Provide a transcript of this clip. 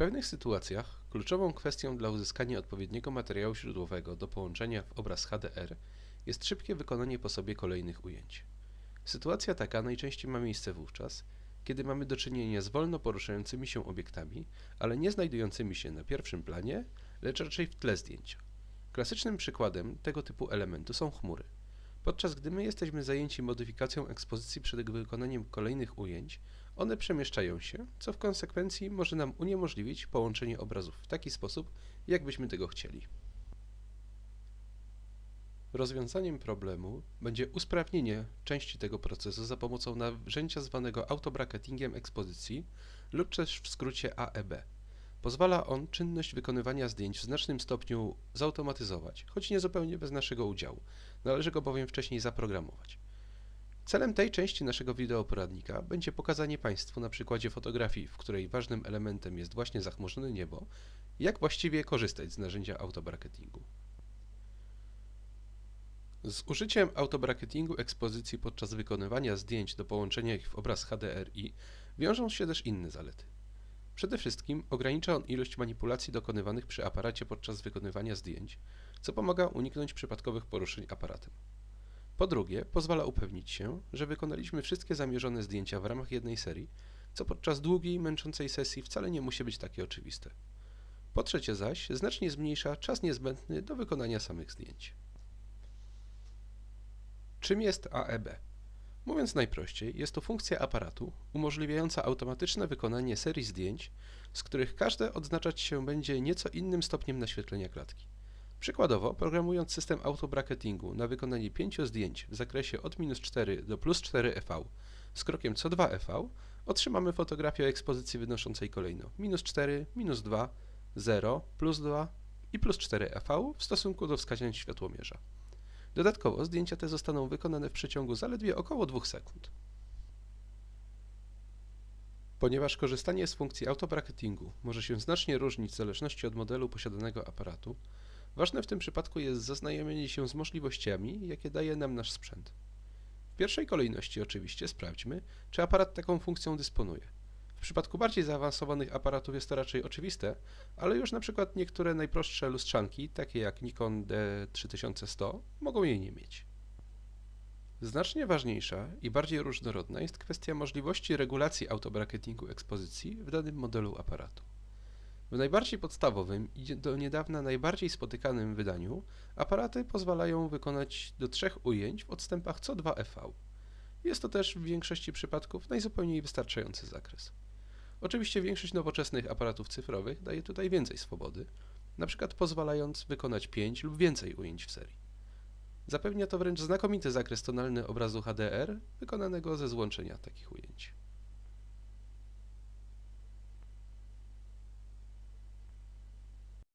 pewnych sytuacjach kluczową kwestią dla uzyskania odpowiedniego materiału źródłowego do połączenia w obraz HDR jest szybkie wykonanie po sobie kolejnych ujęć. Sytuacja taka najczęściej ma miejsce wówczas, kiedy mamy do czynienia z wolno poruszającymi się obiektami, ale nie znajdującymi się na pierwszym planie, lecz raczej w tle zdjęcia. Klasycznym przykładem tego typu elementu są chmury. Podczas gdy my jesteśmy zajęci modyfikacją ekspozycji przed wykonaniem kolejnych ujęć, one przemieszczają się, co w konsekwencji może nam uniemożliwić połączenie obrazów w taki sposób, jakbyśmy tego chcieli. Rozwiązaniem problemu będzie usprawnienie części tego procesu za pomocą narzędzia zwanego autobracketingiem ekspozycji lub też w skrócie AEB. Pozwala on czynność wykonywania zdjęć w znacznym stopniu zautomatyzować, choć nie zupełnie bez naszego udziału. Należy go bowiem wcześniej zaprogramować. Celem tej części naszego wideoporadnika będzie pokazanie Państwu na przykładzie fotografii, w której ważnym elementem jest właśnie zachmurzone niebo, jak właściwie korzystać z narzędzia autobracketingu. Z użyciem autobracketingu ekspozycji podczas wykonywania zdjęć do połączenia ich w obraz HDRI wiążą się też inne zalety. Przede wszystkim ogranicza on ilość manipulacji dokonywanych przy aparacie podczas wykonywania zdjęć, co pomaga uniknąć przypadkowych poruszeń aparatem. Po drugie, pozwala upewnić się, że wykonaliśmy wszystkie zamierzone zdjęcia w ramach jednej serii, co podczas długiej, męczącej sesji wcale nie musi być takie oczywiste. Po trzecie zaś, znacznie zmniejsza czas niezbędny do wykonania samych zdjęć. Czym jest AEB? Mówiąc najprościej, jest to funkcja aparatu umożliwiająca automatyczne wykonanie serii zdjęć, z których każde odznaczać się będzie nieco innym stopniem naświetlenia klatki. Przykładowo, programując system autobracketingu na wykonanie 5 zdjęć w zakresie od minus 4 do plus 4 EV z krokiem co 2 EV, otrzymamy fotografię ekspozycji wynoszącej kolejno minus 4, minus 2, 0, plus 2 i plus 4 EV w stosunku do wskazań światłomierza. Dodatkowo zdjęcia te zostaną wykonane w przeciągu zaledwie około 2 sekund. Ponieważ korzystanie z funkcji autobracketingu może się znacznie różnić w zależności od modelu posiadanego aparatu, ważne w tym przypadku jest zaznajomienie się z możliwościami, jakie daje nam nasz sprzęt. W pierwszej kolejności oczywiście sprawdźmy, czy aparat taką funkcją dysponuje. W przypadku bardziej zaawansowanych aparatów jest to raczej oczywiste, ale już na przykład niektóre najprostsze lustrzanki, takie jak Nikon D3100, mogą jej nie mieć. Znacznie ważniejsza i bardziej różnorodna jest kwestia możliwości regulacji autobracketingu ekspozycji w danym modelu aparatu. W najbardziej podstawowym i do niedawna najbardziej spotykanym wydaniu aparaty pozwalają wykonać do trzech ujęć w odstępach co 2 EV. Jest to też w większości przypadków najzupełniej wystarczający zakres. Oczywiście większość nowoczesnych aparatów cyfrowych daje tutaj więcej swobody, np. pozwalając wykonać 5 lub więcej ujęć w serii. Zapewnia to wręcz znakomity zakres tonalny obrazu HDR wykonanego ze złączenia takich ujęć.